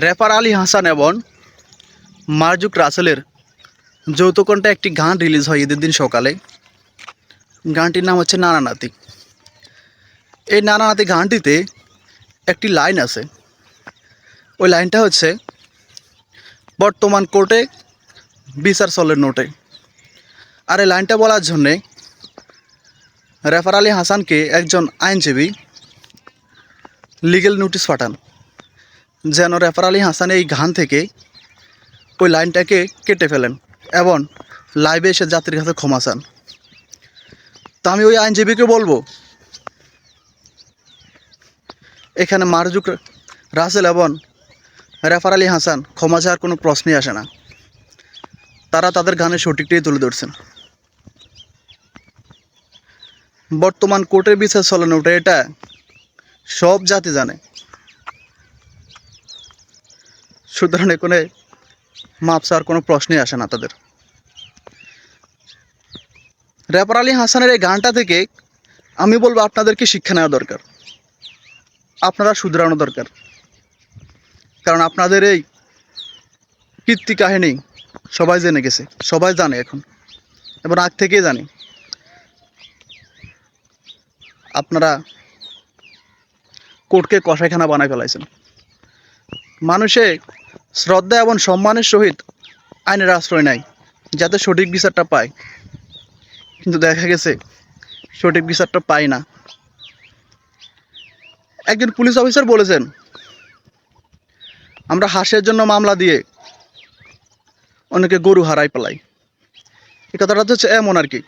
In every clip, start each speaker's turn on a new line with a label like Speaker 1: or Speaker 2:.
Speaker 1: Refer Ali Hasan এবং মারজুক রাসেলের যৌতুকণ্ঠে একটি গান রিলিজ হয় ঈদের দিন সকালে। গানটির নাম হচ্ছে নানা নাতি। এই নানা নাতি গানটিতে একটি লাইন আছে। ওই লাইনটা হচ্ছে, বর্তমান কোর্টে বিচার চলের নোটে। আর এই লাইনটা বলার জন্যে রেফার আলী হাসানকে একজন আইনজীবী লিগেল নোটিশ পাঠান। যেন রেফার আলী হাসান এই গান থেকে ওই লাইনটাকে কেটে ফেলেন এবং লাইভে এসে যাত্রীর কাছে ক্ষমা চান। তা আমি ওই আইনজীবীকে বলব, এখানে মারজুক রাসেল এবং রেফার আলী হাসান ক্ষমা চাওয়ার কোনো প্রশ্নই আসে না। তারা তাদের গানের সঠিকটাই তুলে ধরছেন। বর্তমান কোর্টের বিচার চলেন ওটা এটা সব জাতি জানে। সুতরাং এখানে মাপ চাওয়ার কোনো প্রশ্নই আসে না তাদের। রেপার আলী হাসানের এই গানটা থেকে আমি বলব আপনাদেরকে শিক্ষা নেওয়া দরকার। আপনারা শুধরানো দরকার। কারণ আপনাদের এই কীর্তি কাহিনী সবাই জেনে গেছে, সবাই জানে এখন, এবং আগ থেকেই জানি। আপনারা কোর্টকে কষাইখানা বানায় ফেলাইছেন। মানুষে শ্রদ্ধা এবং সম্মানের সহিত আইনের আশ্রয় নেয়, যাতে সঠিক বিচারটা পায়। কিন্তু দেখা গেছে, সঠিক বিচারটা পায় না। একজন পুলিশ অফিসার বলেছেন, আমরা হাসের জন্য মামলা দিয়ে অনেকে গরু হারাই পেলাই এই কথাটা হচ্ছে এমন আর কি,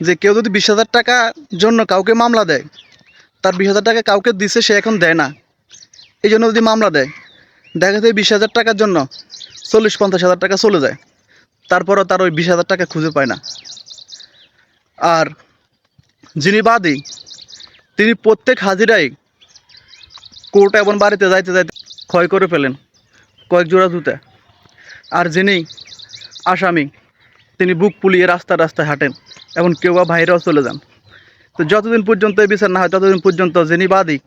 Speaker 1: যে কেউ যদি বিশ হাজার টাকা জন্য কাউকে মামলা দেয়, তার বিশ হাজার টাকা কাউকে দিছে সে এখন দেয় না। এই জন্য যদি মামলা দেয় দেখা যায় বিশ হাজার টাকার জন্য চল্লিশ, পঞ্চাশ হাজার টাকা চলে যায়। তারপরও তার ওই বিশ হাজার টাকা খুঁজে পায় না। আর যিনি বাদী, তিনি প্রত্যেক হাজিরাই কোর্ট এবং বাড়িতে যাইতে যাইতে ক্ষয় করে ফেলেন কয়েক জোড়া জুতা। আর যিনি আসামি, তিনি বুক পুলিয়ে রাস্তা রাস্তায় হাঁটেন এবং কেউ বা বাইরেও চলে যান। তো যতদিন পর্যন্ত এই বিচার না হয়, ততদিন পর্যন্ত যিনি বাদী,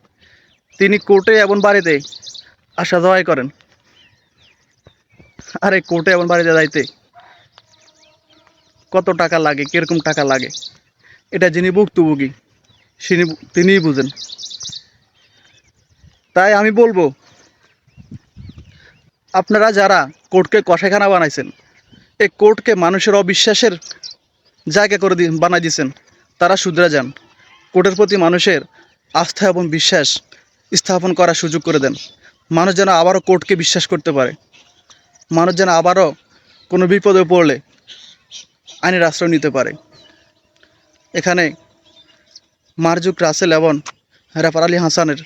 Speaker 1: তিনি কোর্টে এবং বাড়িতে আসা যাওয়াই করেন। আরে কোর্টে এবং বাড়িতে যাইতে কত টাকা লাগে, কীরকম টাকা লাগে? এটা যিনি ভুক্তভোগী তিনি তিনিই বুঝেন। তাই আমি বলব, আপনারা যারা কোর্টকে কষাইখানা বানাইছেন, এই কোর্টকে মানুষের অবিশ্বাসের জায়গা করে দি বানাই দিয়েছেন তারা শুধরে যান। কোর্টের প্রতি মানুষের আস্থা এবং বিশ্বাস স্থাপন করার সুযোগ করে দেন। মানুষ যেন আবারও কোর্টকে বিশ্বাস করতে পারে। মানুষ যেন আবারও কোনো বিপদে পড়লে আইনের আশ্রয় নিতে পারে। এখানে মারজুক রাসেল এবং রেফার আলী হাসানের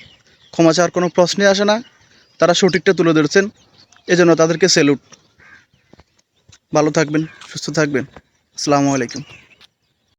Speaker 1: ক্ষমা চাওয়ার কোনো প্রশ্নই আসে না। তারা সঠিকটা তুলে ধরছেন। এজন্য তাদেরকে সেলুট। ভালো থাকবেন, সুস্থ থাকবেন। আসসালামু আলাইকুম।